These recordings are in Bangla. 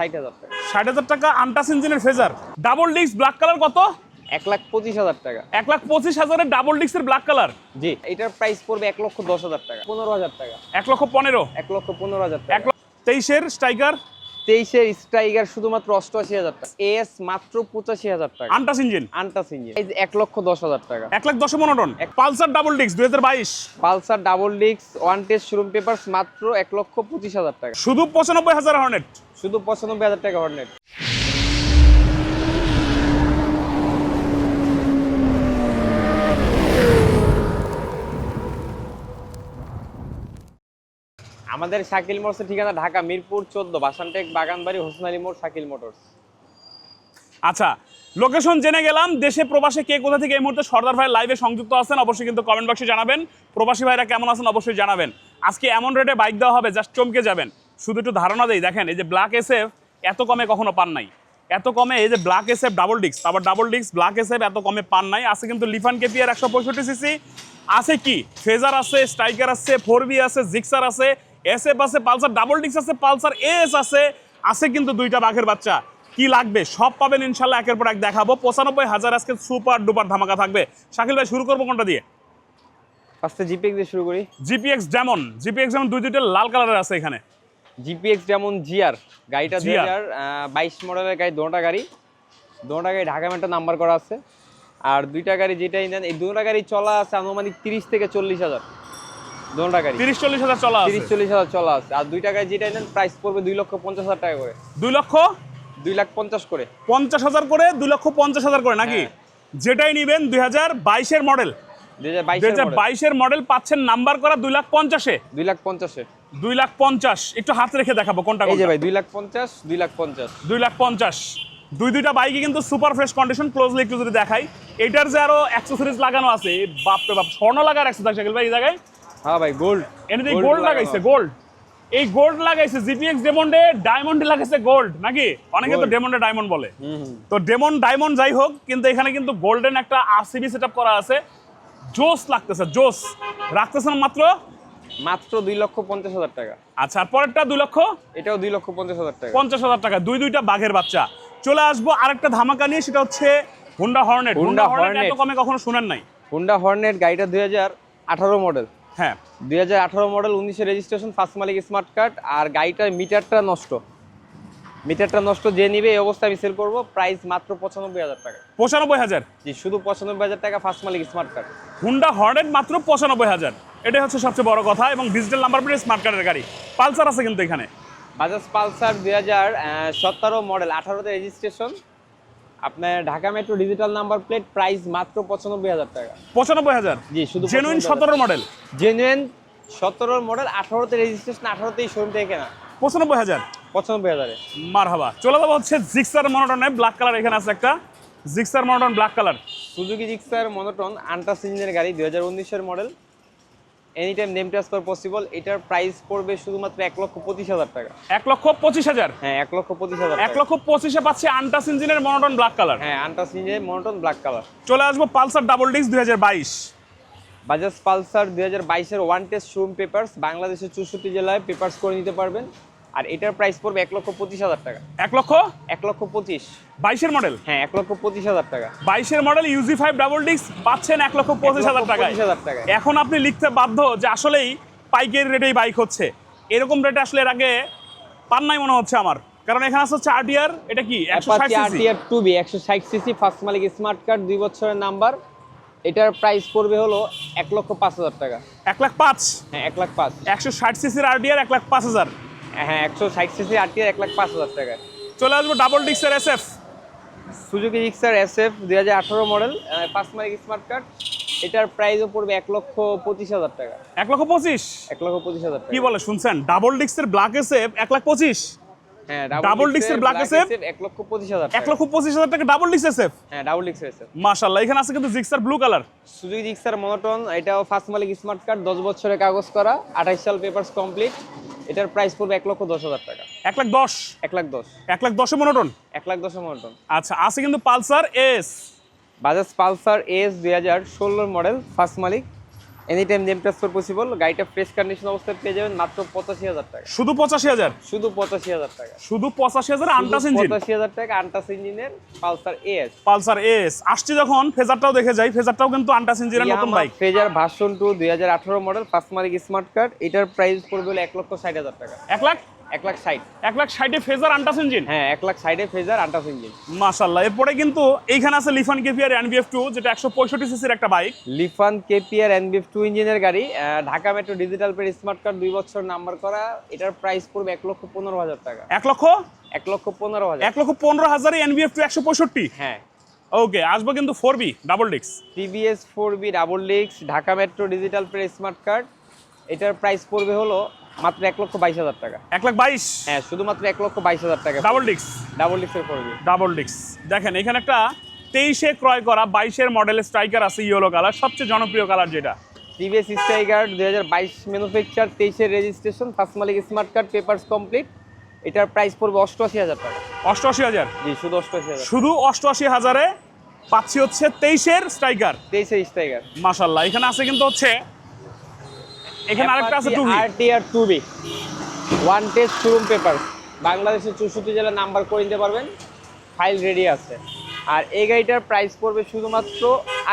ষাট হাজার টাকা। ষাট হাজার টাকা আন্টাস ইঞ্জিনের Fazer. Double disc black colour কত? এক লাখ পঁচিশ হাজার টাকা। এক লাখ পঁচিশ হাজারের ডাবল ডিস্কের ব্ল্যাক কালার। জি এটার প্রাইস পড়বে এক লক্ষ দশ হাজার টাকা। পনেরো হাজার টাকা। এক লক্ষ পনেরো। এক লক্ষ পনেরো হাজার এক টাকা লক্ষ তেইশের স্ট্রাইকার তেইশের স্ট্রাইকার শুধুমাত্র অষ্টআশি হাজার টাকা। এস মাত্র পঁচাশি হাজার টাকা। Untouched engine? Untouched engine. এই যে এক লক্ষ দশ হাজার টাকা। এক লাখ দশ মনোটন পালসার ডাবল ডিস্ক দুই হাজার বাইশ। পালসার ডাবল ডিক্স ওয়ান টেস্ট শোরুম পেপারস মাত্র এক লক্ষ পঁচিশ হাজার টাকা। শুধু পঁচানব্বই হাজার হর্নেট। শুধু পঁচানব্বই হাজার টাকা হর্নেট। আমাদের শাকিল মোটরসের ঠিকানা ঢাকা, মিরপুর চোদ্দ, বাসানটেক, বাগানবাড়ি, হোসেন আলী মোড়, শাকিল মোটরস। আচ্ছা লোকেশন জেনে গেলাম, দেশে প্রবাসে কে কোথা থেকে এই মুহূর্তে সর্দার ভাই লাইভে সংযুক্ত আছেন, অবশ্যই কিন্তু কমেন্ট বক্সে জানাবেন। প্রবাসী ভাইরা কেমন আছেন অবশ্যই জানাবেন। আজকে এমন রেটে বাইক দেওয়া হবে জাস্ট চমকে যাবেন। শুধু একটু ধারণা দেই, দেখেন, এই যে ব্ল্যাক এসএফ এত কমে কখনো পান নাই। এত কমে এই যে ব্ল্যাক এসএফ ডাবল ডিস্ক আবার ডাবল ডিস্ক ব্ল্যাক এসএফ এত কমে পান নাই। আছে কিন্তু লিফান কেপিয়ার একশো পঁয়ষট্টি সিসি আছে কি? ফেজার আছে, স্ট্রাইকার আছে ফোর বি আছে, জিক্সার আছে। এসএফ আছে পালসার ডাবল ডিস্ক আছে পালসার এস আছে আছে কিন্তু দুইটা বাঘের বাচ্চা। কি লাগবে? সব পাবেন ইনশাল্লাহ একের পর এক দেখাবো। পঁচানব্বই হাজার আজকে সুপার ডুপার ধামাকা থাকবে। শাকিল ভাই শুরু করব কোনটা দিয়ে? ফার্স্টে জিপিএক্স দিয়ে শুরু করি। জিপিএক্স যেমন জিপিএক্স যেমন দুই দুইটা লাল কালারের আছে এখানে। জিপিএক্স যেমন জিআর গাড়িটা দুই হাজার বাইশ মডেলের গাড়ি দোনোটা গাড়ি। দোনোটা গাড়ি ঢাকা মেট্রো নাম্বার করা আছে। আর দুইটা গাড়ি যেটাই নেন এই দুটা গাড়ি চলা আছে আনুমানিক তিরিশ থেকে চল্লিশ হাজার। দোনোটা গাড়ি। হাজার চলা আছে। হাজার চলা আছে। আর নেন প্রাইস পড়বে দুই লক্ষ পঞ্চাশ হাজার টাকা করে। লক্ষ? লাখ পঞ্চাশ করে। পঞ্চাশ হাজার করে লক্ষ পঞ্চাশ হাজার করে নাকি? হ্যাঁ। যেটাই নিবেন মডেল মডেল পাচ্ছেন নাম্বার করা লাখ লাখ লাখ পঞ্চাশ। একটু হাত রেখে দেখাবো কোনটা এই যে ভাই দুই লাখ পঞ্চাশ দুই লাখ পঞ্চাশ। দুই লাখ পঞ্চাশ। দুই দুইটা বাইকই কিন্তু সুপার ফ্রেশ কন্ডিশন ক্লোজলি একটু যদি দেখাই। এটার যে আরও অ্যাক্সেসরিজ লাগানো আছে বাপরে বাপ স্বর্ণ লাগার অ্যাক্সেস শাকিল ভাই এই জায়গায়? হ্যাঁ ভাই গোল্ড গোল্ড লাগাইছে গোল্ড এই গোল্ড লাগাইছে জিপিএক্স ডেমন্ডে ডায়মন্ডে লাগাইছে গোল্ড নাকি? অনেকে তো ডেমন্ডে ডায়মন্ড বলে। তো ডেমন ডায়মন্ড যাই হোক কিন্তু এখানে কিন্তু গোল্ডেন একটা আরসিবি সেটআপ করা আছে। জোস লাগতেছে জোস। রাখতেছেন মাত্র? মাত্র দুই লক্ষ পঞ্চাশ হাজার টাকা। আচ্ছা আর পরেরটা দুই লক্ষ? এটাও দুই লক্ষ পঞ্চাশ হাজার টাকা। পঞ্চাশ হাজার টাকা দুই দুইটা বাঘের বাচ্চা। চলে আসব আরেকটা ধামাকা নিয়ে সেটা হচ্ছে হুন্ডা হর্নেট হুন্ডা হর্নেট এত কমে কখনো শুনেন নাই? হুন্ডা হর্নেট গাড়িটা দুই হাজার আঠারো মডেল হ্যাঁ। দুই হাজার আঠারো মডেল উনিশে রেজিস্ট্রেশন ফার্স্ট মালিক স্মার্ট কার্ড আর গাড়িটার মিটারটা নষ্ট। মিটারটা নষ্ট যে নিবে এই অবস্থায় আমি সেল করব। প্রাইস মাত্র পঁচানব্বই হাজার টাকা। পঁচানব্বই হাজার? জি শুধু পঁচানব্বই হাজার টাকা ফার্স্ট মালিক স্মার্ট কার্ড হুন্ডা হর্নেট মাত্র পঁচানব্বই হাজার। এটাই হচ্ছে সবচেয়ে বড় কথা এবং ডিজিটাল নাম্বার প্লেট স্মার্ট কার্ডের গাড়ি। পালসার আছে কিন্তু এখানে। বাজাজ পালসার দুই হাজার সতেরো মডেল আঠারোতে রেজিস্ট্রেশন আপনার Dhaka metro digital number plate price মাত্র পঁচানব্বই হাজার টাকা। পঁচানব্বই হাজার? জি শুধু জেনুইন সতেরো মডেল জেনুইন সতেরো মডেল আঠারোতে রেজিস্ট্রেশন আঠারোতেই শোরুম থেকে কেনা। পঁচানব্বই হাজার? পঁচানব্বই হাজারে। মার হাবা চলে যাব হচ্ছে জিক্সার মনোটনে ব্ল্যাক কালার এখানে আছে একটা। Gixxer monotone black colour Suzuki Gixxer monotone untouched ইঞ্জিনের গাড়ি দুই হাজার উনিশের model any time name transfer possible এটার প্রাইস পড়বে শুধুমাত্র এক লক্ষ পঁচিশ হাজার টাকা। এক লক্ষ পঁচিশ হাজার? হ্যাঁ এক লক্ষ পঁচিশ হাজার এক লক্ষ পঁচিশে পাচ্ছে আন্টাস ইঞ্জিনের মনোটন ব্ল্যাক কালার হ্যাঁ আন্টাস ইঞ্জিনের মনোটন ব্ল্যাক কালার চলে আসব পালসার ডাবল ডিস্ক দুই হাজার বাইশ। বাজাজ পালসার দুই হাজার বাইশের ওয়ান টেস্ট শোরুম পেপার্স বাংলাদেশের চৌষট্টি জেলায় পেপার্স করে নিতে পারবেন। আর এটার প্রাইস পড়বে এক লক্ষ পঁচিশ হাজার টাকা। এক লক্ষ? এক লক্ষ পঁচিশ। বাইশের মডেল হ্যাঁ এক লক্ষ পঁচিশ হাজার টাকা। বাইশের মডেল ইউজি ফাইভ ডাবল ডিস্ক পাচ্ছেন এক লক্ষ পঁচিশ হাজার টাকা পঁচিশ হাজার টাকায়। এখন আপনি লিখতে বাধ্য যে আসলেই পাইকের রেটেই বাইক হচ্ছে। এরকম রেটে আসলে এর আগে পান নাই মনে হচ্ছে আমার। কারণ এখানে আছে হচ্ছে আরটিআর এটা কি? একশো আরটিআর টু বি একশো ষাট সিসি ফার্স্ট মালিক স্মার্ট কার্ড দুই বছরের নাম্বার এটার প্রাইস পড়বে হলো এক লক্ষ পাঁচ হাজার টাকা। এক লাখ পাঁচ? হ্যাঁ এক লাখ পাঁচ। একশো ষাট সিসির আরটিআর এক লাখ পাঁচ হাজার। হ্যাঁ একশো ষাট সিসি আরটিআর এক লাখ পাঁচ হাজার টাকায় চলে আসব ডাবল ডিস্কের S F Suzuki Gixxer S F দুই হাজার আঠারো মডেল ফার্স্ট মালিক স্মার্ট কার্ড এটার প্রাইসও পড়বে এক লক্ষ পঁচিশ হাজার টাকা। এক লক্ষ পঁচিশ? এক লক্ষ পঁচিশ হাজার কি বলে শুনছেন? ডাবল ডিস্কের ব্ল্যাক এস এফ এক লাখ পঁচিশ? হ্যাঁ disc এর black এক লক্ষ পঁচিশ হাজার এক লক্ষ পঁচিশ হাজার টাকা ডাবল হ্যাঁ ডাবল ডিক্স মাশাল্লাহ এখানে আছে কিন্তু Gixxer blue colour Suzuki Gixxer monotone এটাও ফার্স্ট মালিক স্মার্ট কার্ড দশ বছরের কাগজ করা আঠাইশ সাল পেপারস কমপ্লিট এটার প্রাইস পড়বে এক লক্ষ দশ হাজার টাকা। এক লাখ দশ? এক লাখ দশ। এক লাখ দশে মনোটন এক লাখ দশে মনোটন আচ্ছা আছে কিন্তু Pulsar S. Bajaj Pulsar S দুই হাজার ষোলোর মডেল ফার্স্ট মালিক। Any time name transfer possible গাড়িটা ফ্রেশ কন্ডিশন অবস্থায় পেয়ে যাবেন মাত্র পঁচাশি হাজার টাকা। শুধু পঁচাশি হাজার? শুধু পঁচাশি হাজার টাকা। শুধু পঁচাশি হাজার আন্টাস ইঞ্জিন পঁচাশি হাজার টাকা আন্টাস ইঞ্জিনের পালসার এস পালসার এস আসছে যখন ফেজারটাও দেখে যাই। ফেজারটাও কিন্তু আন্টাস ইঞ্জিনের নতুন বাইক ফ্রেজার ভার্সন টু দুই হাজার আঠারো মডেল ফার্স্ট মালিক স্মার্ট কার্ড এটার প্রাইস পড়বে হলো এক লক্ষ ষাট হাজার টাকা। এক লাখ? এক লাখ ষাট। এক লাখ ষাটে ফেজার আন্টাস ইঞ্জিন? হ্যাঁ এক লাখ ষাটে ফ্রেজার আন্টাস ইঞ্জিন। মাশাল্লাহ এরপরে কিন্তু এইখানে আছে লিফান কেপিআর এনবিএফ টু যেটা একশো পঁয়ষট্টি সিসির একটা bike. Lifan KPR NBF two ইঞ্জিনের গাড়ি Dhaka metro digital paid smart card দুই বছর নাম্বার করা এটার প্রাইস পড়বে এক লক্ষ পনেরো হাজার টাকা। এক লক্ষ? এক লক্ষ পনেরো হাজার। এক লক্ষ পনেরো হাজারে এনবিএফ টু একশো পঁয়ষট্টি? হ্যাঁ। ওকে আসব কিন্তু ফোর বি ডাবল ডিক্স। টিভিএস ফোর বি ডাবল ডিক্স Dhaka metro digital paid smart card এটার প্রাইস পড়বে হলো মাত্র এক লক্ষ বাইশ হাজার টাকা। এক লাখ বাইশ? হ্যাঁ শুধুমাত্র এক লক্ষ বাইশ হাজার টাকা। ডাবল ডিক্স ডাবল ডিক্সের পড়বে ডাবল ডিক্স দেখেন এখানে একটা তেইশে ক্রয় করা বাইশের মডেলের স্ট্রাইকার আছে ইয়েলো কালার সবচেয়ে জনপ্রিয় কালার যেটা। টিভিএস স্ট্রাইকার দুই হাজার বাইশ ম্যানুফ্যাকচার তেইশের রেজিস্ট্রেশন ফার্স্ট মালিক স্মার্ট কার্ড পেপারস কমপ্লিট এটার প্রাইস পড়বে অষ্টআশি হাজার টাকা। অষ্টআশি হাজার? জি শুধু অষ্টআশি হাজার। শুধু অষ্টআশি হাজারে পাচ্ছি হচ্ছে তেইশের স্ট্রাইকার তেইশের স্ট্রাইকার মাশাল্লাহ এখানে আছে কিন্তু হচ্ছে এখানে আরেকটা আছে two RTR two V one test showroom paper বাংলাদেশের চৌষট্টি জেলার নাম্বার করে নিতে পারবেন। ফাইল রেডি আছে। আর এই গাড়িটার প্রাইস পড়বে শুধুমাত্র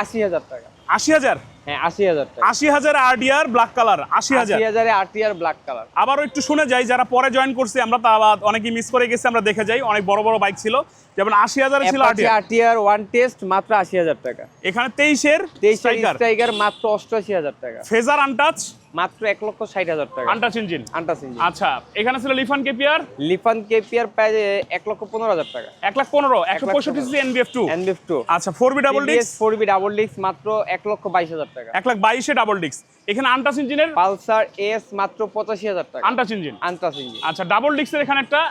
আশি হাজার টাকা। আশি হাজার? হ্যাঁ আশি হাজার টাকা। আশি হাজার আরডিআর ব্ল্যাক কালার আশি হাজার। হাজারে আরটিআর ব্ল্যাক কালার আবারও একটু শুনে যাই যারা পরে জয়েন করছি আমরা তা আবার অনেকেই মিস করে গেছি আমরা দেখে যাই। অনেক বড় বড় বাইক ছিল। যেমন আশি হাজারে ছিল আরটিআর ওয়ান টেস্ট মাত্র আশি হাজার টাকা। এখানে তেইশের তেইশের স্ট্রাইকার স্ট্রাইকার মাত্র অষ্টআশি হাজার টাকা। ফেজার আনটাচ মাত্র এক লক্ষ ষাট হাজার টাকা। Untouch engine? Untouched engine. আচ্ছা এখানে ছিল লিফান কেপিআর? লিফান কেপিআর প্রায় এক লক্ষ পনেরো হাজার টাকা। এক লাখ পনেরো একশো পঁয়ষট্টি CC NBF two? NBF two. আচ্ছা ফোর বি ডাবল ডিক্স ফোর বি ডাবল মাত্র এক লক্ষ বাইশ হাজার টাকা। এক লাখ বাইশে ডাবল ডিক্স এখানে আনটাচ ইঞ্জিনের? পালসার এস মাত্র পঁচাশি হাজার টাকা। Untouch engine. Untouched engine. আচ্ছা ডাবল এখানে একটা?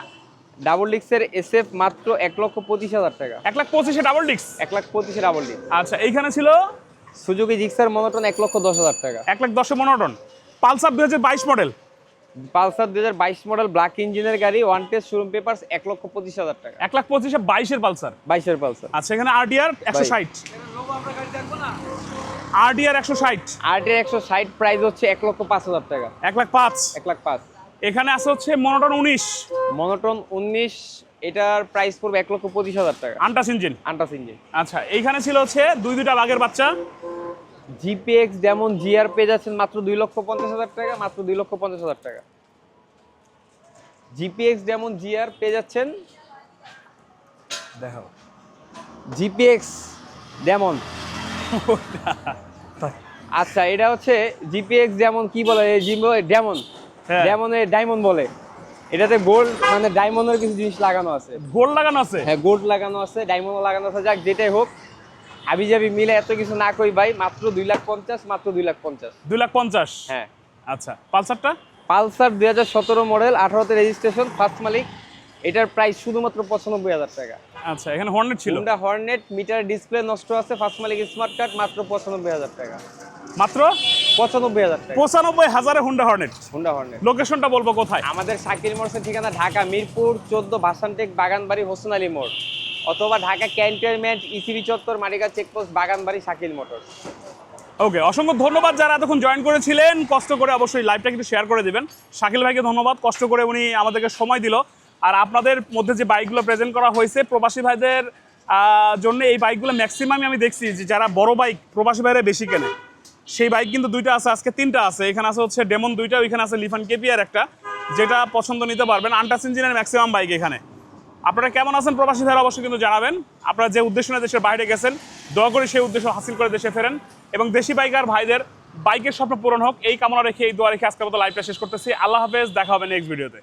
ডাবল ডিক্সের এসএফ মাত্র এক লক্ষ পঁচিশ হাজার টাকা। এক লাখ পঁচিশে ডাবল ডিক্স এক লাখ পঁচিশে ডাবল ডিক্স আচ্ছা এইখানে ছিল? সুজুকি জিক্সার মনোটন এক লক্ষ দশ হাজার টাকা। এক লাখ দশে মনোটন। পালসার দুই হাজার বাইশ মডেল। পালসার দুই হাজার বাইশ মডেল ব্ল্যাক ইঞ্জিনের গাড়ি ওয়ান টেস্ট শোরুম পেপার এক লক্ষ পঁচিশ হাজার টাকা। এক লাখ পঁচিশে বাইশের পালসার। বাইশের পালসার। আচ্ছা এখানে আরডিআর একশো ষাট। আরডিআর একশো ষাট। আরটির একশো ষাট প্রাইস হচ্ছে এক লক্ষ পাঁচ হাজার টাকা। এক লাখ পাঁচ। এক লাখ পাঁচ। এখানে আছে হচ্ছে মনোটন উনিশ। মনোটন উনিশ এটার প্রাইস পড়বে এক লক্ষ পঁচিশ হাজার টাকা। আন্টাস ইঞ্জিন আন্টাস ইঞ্জিন আচ্ছা এইখানে ছিল হচ্ছে দুই দুইটা বাঘের বাচ্চা। জিপিএক্স যেমন জিআর পেয়ে যাচ্ছেন মাত্র দুই লক্ষ পঞ্চাশ হাজার টাকা মাত্র দুই লক্ষ পঞ্চাশ হাজার টাকা। জিপিএক্স যেমন জিআর পেয়ে যাচ্ছেন দেখো। জিপিএক্স ডেমন আচ্ছা এটা হচ্ছে জিপিএক্স যেমন কি বলে ডেমন হ্যাঁ। ডেমনের ডায়মন্ড বলে। এটাতে গোল্ড মানে ডায়মন্ডের কিছু জিনিস লাগানো আছে। গোল লাগানো আছে? হ্যাঁ গোল্ড লাগানো আছে ডায়মন্ড লাগানো আছে যাক যেটাই হোক। আবি যাবি মিলে এত কিছু না কই ভাই মাত্র দুই লাখ পঞ্চাশ মাত্র দুই লাখ পঞ্চাশ। দুই লাখ পঞ্চাশ? হ্যাঁ। আচ্ছা পালসারটা? পালসার দুই হাজার সতেরো মডেল আঠারোতে রেজিস্ট্রেশন ফার্স্ট মালিক। এটার প্রাইস শুধুমাত্র পঁচানব্বই হাজার টাকা। আচ্ছা এখানে হর্নেট ছিল? হুন্ডা হর্নেট মিটার ডিসপ্লে নষ্ট আছে ফার্স্ট মালিক স্মার্ট কার্ড মাত্র পঁচানব্বই হাজার টাকা। মাত্র? পঁচানব্বই হাজার টাকা। পঁচানব্বই হাজারে হুন্ডা হর্নেট হুন্ডা হর্নেট লোকেশনটা বলব কোথায়? আমাদের শাকির মোড়সের ঠিকানা ঢাকা মিরপুর চোদ্দ ভাসানটেক বাগানবাড়ি হোসেন আলী মোড়। অথবা ঢাকা ক্যান্টনমেন্ট ইসিবি চত্বর মারিকা checkpost Baganbari, Shakil motor. Okay অসংখ্য ধন্যবাদ যারা এতক্ষণ জয়েন করেছিলেন। কষ্ট করে অবশ্যই লাইভটা কিন্তু শেয়ার করে দিবেন। শাকিল ভাইকে ধন্যবাদ, কষ্ট করে উনি আমাদেরকে সময় দিল। আর আপনাদের মধ্যে যে বাইকগুলো প্রেজেন্ট করা হয়েছে, প্রবাসী ভাইদের জন্য এই বাইকগুলো ম্যাক্সিমামই আমি দেখছি যে যারা বড় বাইক প্রবাসী ভাইরা বেশি কেনে। সেই বাইক কিন্তু দুইটা আছে, আজকে তিনটা আছে। এখানে আছে হচ্ছে ডেমন দুইটা, ওইখানে আছে লিফান কেপিয়ার একটা, যেটা পছন্দ নিতে পারবেন। আন্টাস ইঞ্জিনের ম্যাক্সিমাম বাইক এখানে। আপনারা কেমন আছেন প্রবাসী ভাইরা অবশ্যই কিন্তু জানাবেন। আপনারা যে উদ্দেশ্য নিয়ে দেশের বাইরে গেছেন, দয়া করে সেই উদ্দেশ্য হাসিল করে দেশে ফেরেন এবং দেশি বাইকার ভাইদের বাইকের স্বপ্ন পূরণ হোক, এই কামনা রেখে এই দোয়া রেখে আজকের মতো লাইভটা শেষ করতেছি। আল্লাহ হাফেজ, দেখা হবে নেক্সট ভিডিওতে